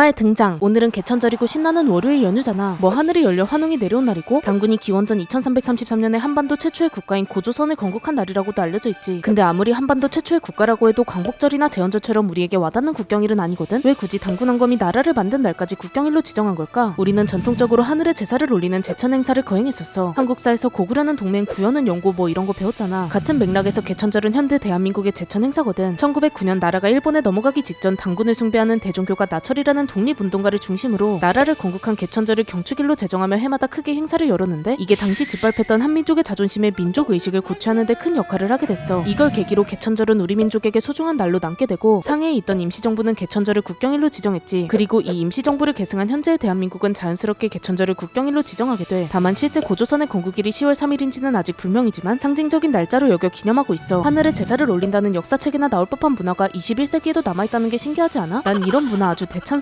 주말 등장. 오늘은 개천절이고 신나는 월요일 연휴잖아. 뭐 하늘이 열려 환웅이 내려온 날이고 당군이 기원전 2333년에 한반도 최초의 국가인 고조선을 건국한 날이라고도 알려져 있지. 근데 아무리 한반도 최초의 국가라고 해도 광복절이나 제헌절처럼 우리에게 와닿는 국경일은 아니거든. 왜 굳이 당군왕검이 나라를 만든 날까지 국경일로 지정한 걸까? 우리는 전통적으로 하늘에 제사를 올리는 제천 행사를 거행했었어. 한국사에서 고구려는 동맹, 구현은 연고 뭐 이런 거 배웠잖아. 같은 맥락에서 개천절은 현대 대한민국의 제천 행사거든. 1909년 나라가 일본에 넘어가기 직전 당군을 숭배하는 대종교가 나철이라는 독립운동가를 중심으로 나라를 건국한 개천절을 경축일로 제정하며 해마다 크게 행사를 열었는데 이게 당시 짓밟혔던 한민족의 자존심에 민족 의식을 고취하는 데 큰 역할을 하게 됐어. 이걸 계기로 개천절은 우리 민족에게 소중한 날로 남게 되고 상해에 있던 임시정부는 개천절을 국경일로 지정했지. 그리고 이 임시정부를 계승한 현재의 대한민국은 자연스럽게 개천절을 국경일로 지정하게 돼. 다만 실제 고조선의 건국일이 10월 3일인지는 아직 불명이지만 상징적인 날짜로 여겨 기념하고 있어. 하늘에 제사를 올린다는 역사책이나 나올 법한 문화가 21세기에도 남아있다는 게 신기하지 않아? 난 이런 문화 아주 대찬성이야.